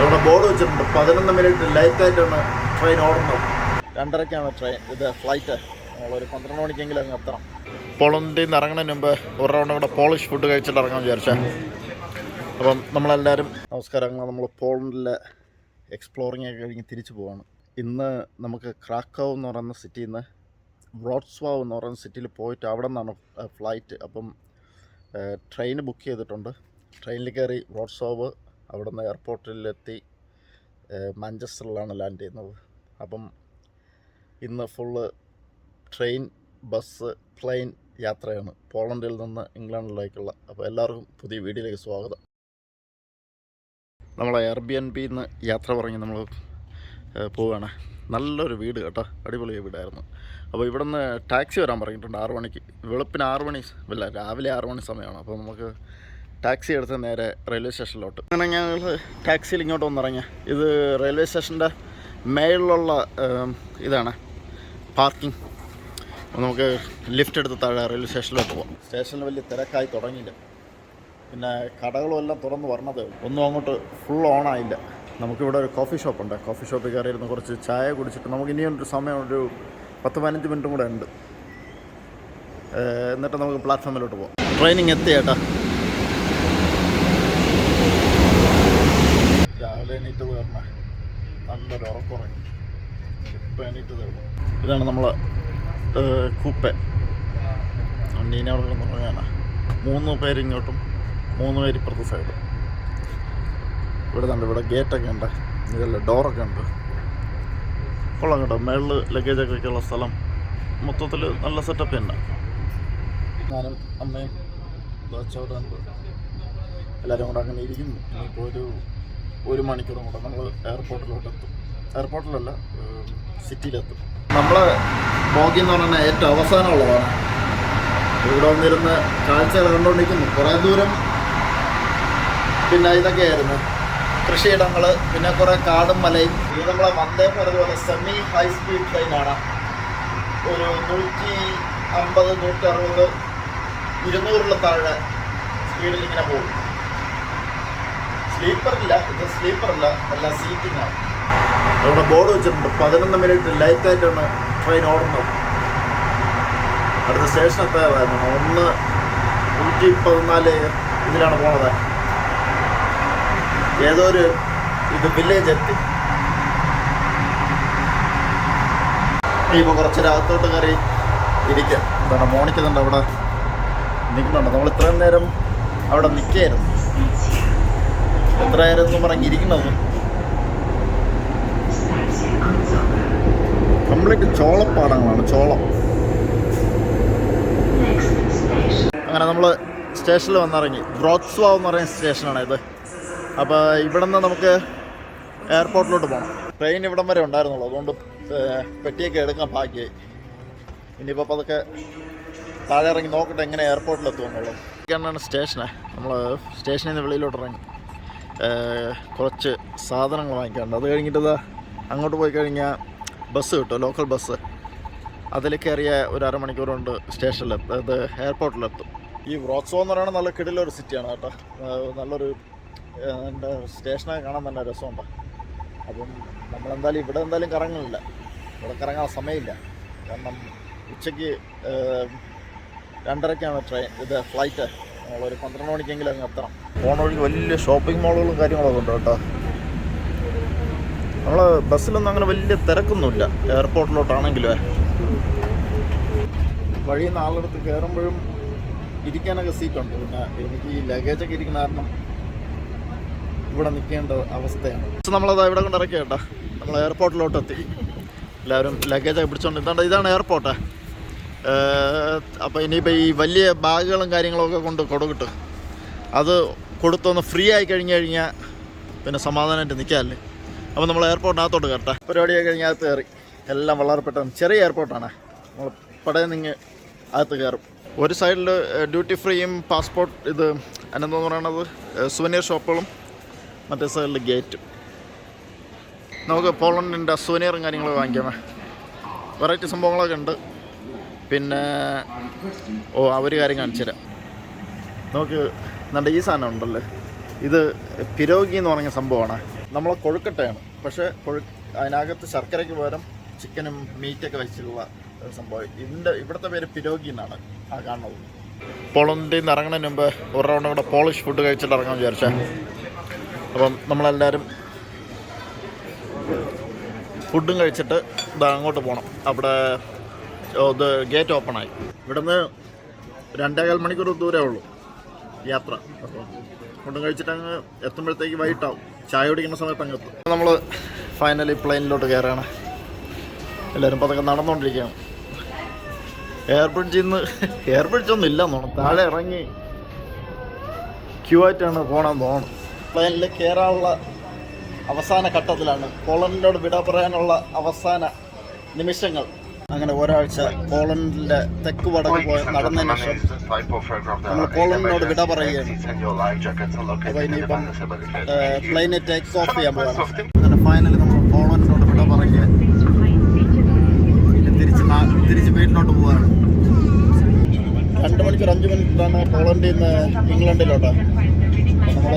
അവിടെ ബോർഡ് വെച്ചിട്ടുണ്ട്. പതിനൊന്ന് മിനിറ്റ് ലേറ്റായിട്ടാണ് ട്രെയിൻ ഓടുന്നത്. രണ്ടരയ്ക്കാണ് ട്രെയിൻ ഇത് ഫ്ലൈറ്റ് ഒരു പന്ത്രണ്ട് മണിക്കെങ്കിലും അങ്ങ് എത്തണം. പോളണ്ടിൽ നിന്ന് ഇറങ്ങുന്നതിന് മുമ്പ് ഒരു റൗണ്ട് കൂടെ പോളിഷ് ഫുഡ് കഴിച്ചിട്ട് ഇറങ്ങാൻ വിചാരിച്ച. അപ്പം നമ്മളെല്ലാവരും നമസ്കാരം നമ്മൾ പോളണ്ടിലെ എക്സ്പ്ലോറിംഗ് ഒക്കെ കഴിഞ്ഞ് തിരിച്ചു പോവാണ്. ഇന്ന് നമുക്ക് ക്രാക്കോ എന്ന് പറയുന്ന സിറ്റിയിൽ നിന്ന് വ്രോട്സ്വാവ് എന്ന് പറയുന്ന സിറ്റിയിൽ പോയിട്ട് അവിടെ നിന്നാണ് ഫ്ലൈറ്റ് അപ്പം ട്രെയിൻ ബുക്ക് ചെയ്തിട്ടുണ്ട്. ട്രെയിനിൽ കയറി വ്രോട്സ്വാവ് അവിടെ നിന്ന് എയർപോർട്ടിലെത്തി മാഞ്ചസ്റ്ററിലാണ് ലാൻഡ് ചെയ്യുന്നത്. അപ്പം ഇന്ന് ഫുള്ള് ട്രെയിൻ ബസ് പ്ലെയിൻ യാത്രയാണ്. പോളണ്ടിൽ നിന്ന് ഇംഗ്ലണ്ടിലേക്കുള്ള. അപ്പോൾ എല്ലാവർക്കും പുതിയ വീഡിയോയിലേക്ക് സ്വാഗതം. നമ്മൾ എയർ ബി എൻ ബിന്ന് യാത്ര പറഞ്ഞ് നമ്മൾ പോവുകയാണ് നല്ലൊരു വീട് കേട്ടോ. അടിപൊളി വീടായിരുന്നു. അപ്പോൾ ഇവിടെ നിന്ന് ടാക്സി വരാൻ പറഞ്ഞിട്ടുണ്ട് ആറു മണിക്ക്. വെളുപ്പിന് ആറു മണി അല്ല രാവിലെ ആറു മണി സമയമാണ്. അപ്പോൾ നമുക്ക് ടാക്സി എടുത്ത് നേരെ റെയിൽവേ സ്റ്റേഷനിലോട്ട്. അങ്ങനെ ഞങ്ങൾ ടാക്സിയിൽ ഇങ്ങോട്ട് വന്നിറങ്ങിയ ഇത് റെയിൽവേ സ്റ്റേഷന്റെ മേളിലുള്ള ഇതാണ് പാർക്കിംഗ്. നമുക്ക് ലിഫ്റ്റ് എടുത്ത് താഴെ റെയിൽവേ സ്റ്റേഷനിലോട്ട് പോകാം സ്റ്റേഷനിൽ വലിയ തിരക്കായി തുടങ്ങിയില്ല. പിന്നെ കടകളും എല്ലാം തുറന്ന് വരണത് ഒന്നും അങ്ങോട്ട് ഫുൾ ഓണായില്ല നമുക്കിവിടെ ഒരു കോഫി ഷോപ്പുണ്ട് കോഫി ഷോപ്പിൽ കയറിയിരുന്ന് കുറച്ച് ചായ കുടിച്ചിട്ട് നമുക്ക് ഇനിയും ഒരു സമയം ഒരു പത്ത് പതിനഞ്ച് മിനിറ്റും കൂടെ ഉണ്ട്. എന്നിട്ട് നമുക്ക് പ്ലാറ്റ്ഫോമിലോട്ട് പോകാം ട്രെയിനിങ് എത്തി ചേട്ടാ രാവിലെ എണീറ്റ് കയറണ ഇതാണ് നമ്മൾ കൂപ്പെ നീന അവിടെ കിടന്ന് മൂന്ന് പേര് ഇങ്ങോട്ടും മൂന്ന് പേര് ഇപ്പുറത്തെ സൈഡ് ഇവിടെ ഉണ്ട് ഇവിടെ ഗേറ്റൊക്കെ ഉണ്ട്. ഇതല്ല ഡോറൊക്കെ ഉണ്ട്. കൊള്ളാം കേട്ടോ. മേളിൽ ലഗേജൊക്കെ വയ്ക്കാനുള്ള സ്ഥലം. മൊത്തത്തിൽ നല്ല സെറ്റപ്പ് തന്നെ. ഞാനും അമ്മയും ചോറുണ്ട് എല്ലാവരും കൂടെ അങ്ങനെ ഇരിക്കുന്നു. ഇനിയിപ്പോൾ ഒരു ഒരു മണിക്കൂറും കൂടെ നമ്മൾ എയർപോർട്ടിലോട്ട് എത്തും എയർപോർട്ടിലല്ല സിറ്റിയിലെത്തും നമ്മൾ ബോഗി എന്ന് പറഞ്ഞാൽ ഏറ്റവും അവസാനമുള്ളതാണ്. ഇവിടെ വന്നിരുന്ന് കാഴ്ചകൾ കണ്ടുകൊണ്ടിരിക്കുന്നു. കുറേ ദൂരം പിന്നെ ഇതൊക്കെയായിരുന്നു. കൃഷിയിടങ്ങൾ പിന്നെ കുറേ കാടും മലയും. ഇത് നമ്മളെ വന്ദേ പോലെ സെമി ഹൈ സ്പീഡ് ട്രെയിനാണ് ഒരു നൂറ്റി അമ്പത് നൂറ്റി അറുപത് ഇരുന്നൂറിൽ താഴെ സ്പീഡിൽ ഇങ്ങനെ പോകും സ്ലീപ്പറില്ല ഇത് സ്ലീപ്പറില്ല അല്ല സീറ്റിംഗ് ആണ്. അവിടെ ബോർഡ് വെച്ചിട്ടുണ്ട്. പതിനൊന്ന് മിനിറ്റ് ലേറ്റായിട്ടാണ് ട്രെയിൻ ഓടുന്നത്. അടുത്ത സ്റ്റേഷൻ എത്രയാണ് ഒന്ന് നൂറ്റി പതിനാല് ഇതിലാണ് പോണത്. ഏതോ ഒരു ഇത് വില്ലേജ് എത്തി. ഇപ്പോൾ കുറച്ച് രാഗത്തോട്ട് കയറി ഇരിക്കുക എന്താണ് മോണിക്കുന്നുണ്ട് അവിടെ നിൽക്കുന്നുണ്ട്. നമ്മൾ ഇത്രയും നേരം അവിടെ നിൽക്കുകയായിരുന്നു. എത്രയായിരുന്നു നേരം എന്ന് പറഞ്ഞ് ഇരിക്കുന്നത്? കംപ്ലീറ്റ് ചോളപ്പാടങ്ങളാണ് ചോളം. അങ്ങനെ നമ്മൾ സ്റ്റേഷനിൽ വന്നിറങ്ങി. ബ്രോത്സ്വാ എന്ന് പറയുന്ന സ്റ്റേഷനാണ് ഇത്. അപ്പോൾ ഇവിടെ നിന്ന് നമുക്ക് എയർപോർട്ടിലോട്ട് പോകണം ട്രെയിൻ ഇവിടം വരെ ഉണ്ടായിരുന്നുള്ളൂ. അതുകൊണ്ട് പെട്ടിയൊക്കെ എടുക്കാൻ ബാക്കിയായി ഇനിയിപ്പോൾ അതൊക്കെ താഴെ ഇറങ്ങി നോക്കട്ടെ എങ്ങനെ എയർപോർട്ടിലെത്തുമെന്നുള്ളത് ഇതൊക്കെയാണ് സ്റ്റേഷനെ. നമ്മൾ സ്റ്റേഷനിൽ നിന്ന് വെളിയിലോട്ട് ഇറങ്ങി. കുറച്ച് സാധനങ്ങൾ വാങ്ങിക്കാറുണ്ട് അത് കഴിഞ്ഞിട്ട് അങ്ങോട്ട് പോയി കഴിഞ്ഞാൽ ബസ് കിട്ടും ലോക്കൽ ബസ്. അതിൽ കയറിയ ഒരു അരമണിക്കൂർ കൊണ്ട് സ്റ്റേഷനിലെത്തും അത് എയർപോർട്ടിലെത്തും ഈ വ്രോക്സോ എന്ന് പറയുന്നത് നല്ല കിടിലൊരു സിറ്റിയാണ് കേട്ടോ. നല്ലൊരു എന്റെ സ്റ്റേഷനൊക്കെ കാണാൻ തന്നെ രസമുണ്ട്. അപ്പം നമ്മളെന്തായാലും ഇവിടെ എന്തായാലും കറങ്ങുന്നില്ല. ഇവിടെ കറങ്ങാൻ സമയമില്ല. കാരണം ഉച്ചയ്ക്ക് രണ്ടരയ്ക്കാണ് ട്രെയിൻ ഇത് ഫ്ലൈറ്റ് നമ്മളൊരു പന്ത്രണ്ട് മണിക്കെങ്കിലും അങ്ങ് എത്തണം. പോണ വഴി വലിയ ഷോപ്പിംഗ് മാളുകളും കാര്യങ്ങളൊക്കെ ഉണ്ട് കേട്ടോ. നമ്മൾ ബസ്സിലൊന്നും അങ്ങനെ വലിയ തിരക്കൊന്നുമില്ല. എയർപോർട്ടിലോട്ടാണെങ്കിലേ. വഴിയിൽ നിന്ന് ആളെടുത്ത് കയറുമ്പോഴും ഇരിക്കാനൊക്കെ സീറ്റുണ്ട്. പിന്നെ എനിക്ക് ഈ ലഗേജൊക്കെ ഇരിക്കുന്ന കാരണം ഇവിടെ നിൽക്കേണ്ട അവസ്ഥയാണ്. നമ്മളത് ഇവിടെ കൊണ്ട് ഇറക്കി കേട്ടോ. നമ്മൾ എയർപോർട്ടിലോട്ട് എത്തി എല്ലാവരും ലഗേജൊക്കെ പിടിച്ചോണ്ട് ഇതാണ്ട് ഇതാണ് എയർപോർട്ട്. അപ്പോൾ ഇനിയിപ്പോൾ ഈ വലിയ ബാഗുകളും കാര്യങ്ങളൊക്കെ കൊണ്ട് കൊടുക്കിട്ട് അത് കൊടുത്തൊന്ന് ഫ്രീ ആയി കഴിഞ്ഞ് കഴിഞ്ഞാൽ പിന്നെ സമാധാനമായിട്ട് നിൽക്കാമല്ലേ അപ്പോൾ നമ്മൾ എയർപോർട്ടിനകത്തോട്ട് കയറട്ടെ പരിപാടിയൊക്കെ കഴിഞ്ഞ് അകത്ത് കയറി. എല്ലാം വളരെ പെട്ടെന്ന്. ചെറിയ എയർപോർട്ടാണ് നമ്മൾ പടയിൽ നിന്ന് അകത്ത് കയറും. ഒരു സൈഡിൽ ഡ്യൂട്ടി ഫ്രീയും പാസ്പോർട്ട് ഇത് അനന്തെന്ന് പറയണത് സുവനീർ ഷോപ്പുകളും മറ്റേ സൈഡിൽ ഗേറ്റും നമുക്ക് പോളണ്ടിന്റെ സുവനിയറും കാര്യങ്ങളൊക്കെ വാങ്ങിക്കാം വെറൈറ്റി സംഭവങ്ങളൊക്കെ ഉണ്ട്. പിന്നെ ഓ അവർ കാര്യം കാണിച്ചു തരാം. നമുക്ക് നമ്മുടെ ഈ സാധനം ഉണ്ടല്ലോ? ഇത് പിരോഗി എന്ന് പറഞ്ഞ സംഭവമാണ്. നമ്മളെ കൊഴുക്കട്ടയാണ്. പക്ഷേ അതിനകത്ത് ശർക്കരയ്ക്ക് പകരം ചിക്കനും മീറ്റൊക്കെ വെച്ചിട്ടുള്ള സംഭവം. ഇതിന്റെ ഇവിടുത്തെ പേര് പിരോഗി എന്നാണ് ആ കാണുന്നത്. പോളണ്ടിൽ നിന്ന് ഇറങ്ങുന്നതിന് മുമ്പ് ഒരു റൗണ്ട് കൂടെ പോളിഷ് ഫുഡ് കഴിച്ചിട്ട് ഇറങ്ങാൻ വിചാരിച്ചേ. അപ്പം നമ്മളെല്ലാവരും ഫുഡും കഴിച്ചിട്ട് ഇതാ അങ്ങോട്ട് പോകണം അവിടെ ഇത് ഗേറ്റ് ഓപ്പണായി ഇവിടുന്ന് രണ്ടേകാൽ മണിക്കൂർ ദൂരമേ ഉള്ളൂ യാത്ര. അപ്പം ഫുഡും കഴിച്ചിട്ട് അങ്ങ് എത്തുമ്പോഴത്തേക്ക് വൈകിട്ടാവും. ചായ കുടിക്കുന്ന സമയത്ത് അങ്ങ് എത്തും. നമ്മൾ ഫൈനലി പ്ലെയിനിലോട്ട് കയറുകയാണ് എല്ലാവരും പതൊക്കെ നടന്നുകൊണ്ടിരിക്കുകയാണ് എയർ ബ്രിഡ്ജിൽ നിന്ന് എയർ ബ്രിഡ്ജൊന്നും ഇല്ല തോന്നുന്നു. താഴെ ഇറങ്ങി ക്യൂ ആയിട്ടാണ് പോകണമെന്ന് തോന്നുന്നു. പ്ലെയിനിൽ കയറാനുള്ള അവസാന ഘട്ടത്തിലാണ്. പോളണ്ടിനോട് വിട പറയാനുള്ള അവസാന നിമിഷങ്ങൾ. അങ്ങനെ ഒരാഴ്ച പോളണ്ടിന്റെ തെക്ക് വടക്ക് പോയി നടന്നതിന് ശേഷം നമ്മൾ പോളണ്ടിനോട് വിട പറയുകയാണ്. അപ്പോൾ ഇനിയിപ്പം പ്ലെയിനെ ടേക്ക് ഓഫ് ചെയ്യാൻ പോകാം അങ്ങനെ ഫൈനലി നമ്മൾ പോളണ്ടിനോട് വിട പറയുക പിന്നെ തിരിച്ച് തിരിച്ച് വീട്ടിലോട്ട് പോവാണ്. രണ്ട് മണിക്കൂർ അഞ്ച് മണിക്കൂറാണ് പോളണ്ടിൽ നിന്ന് ഇംഗ്ലണ്ടിലോട്ട്. നമ്മൾ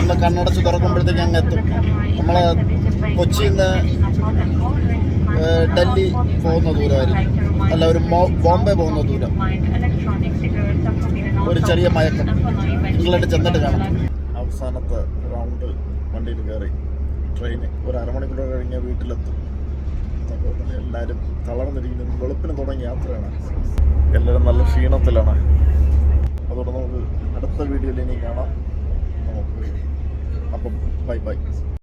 ഒന്ന് കണ്ണടച്ച് തുറക്കുമ്പോഴത്തേക്ക് അങ്ങ് എത്തും. നമ്മൾ കൊച്ചിയിൽ നിന്ന് ഡൽഹി പോകുന്ന ദൂരമായിരിക്കും. അല്ല ഒരു ബോംബെ പോകുന്ന ദൂരം. ഒരു ചെറിയ മയക്കം. ഇംഗ്ലണ്ട് ചെന്നിട്ട് കാണാം. അവസാനത്തെ റൗണ്ട് വണ്ടിയിൽ കയറി ട്രെയിന് ഒരു അരമണിക്കൂർ കഴിഞ്ഞാൽ വീട്ടിലെത്തും. എല്ലാവരും തളർന്നിരിക്കുന്നു. വെളുപ്പിന് തുടങ്ങിയ യാത്രയാണ്. എല്ലാവരും നല്ല ക്ഷീണത്തിലാണ്. അതോടെ നമുക്ക് അടുത്ത വീഡിയോയിൽ ഇനി കാണാം. നമുക്ക് അപ്പം ബൈ ബൈ.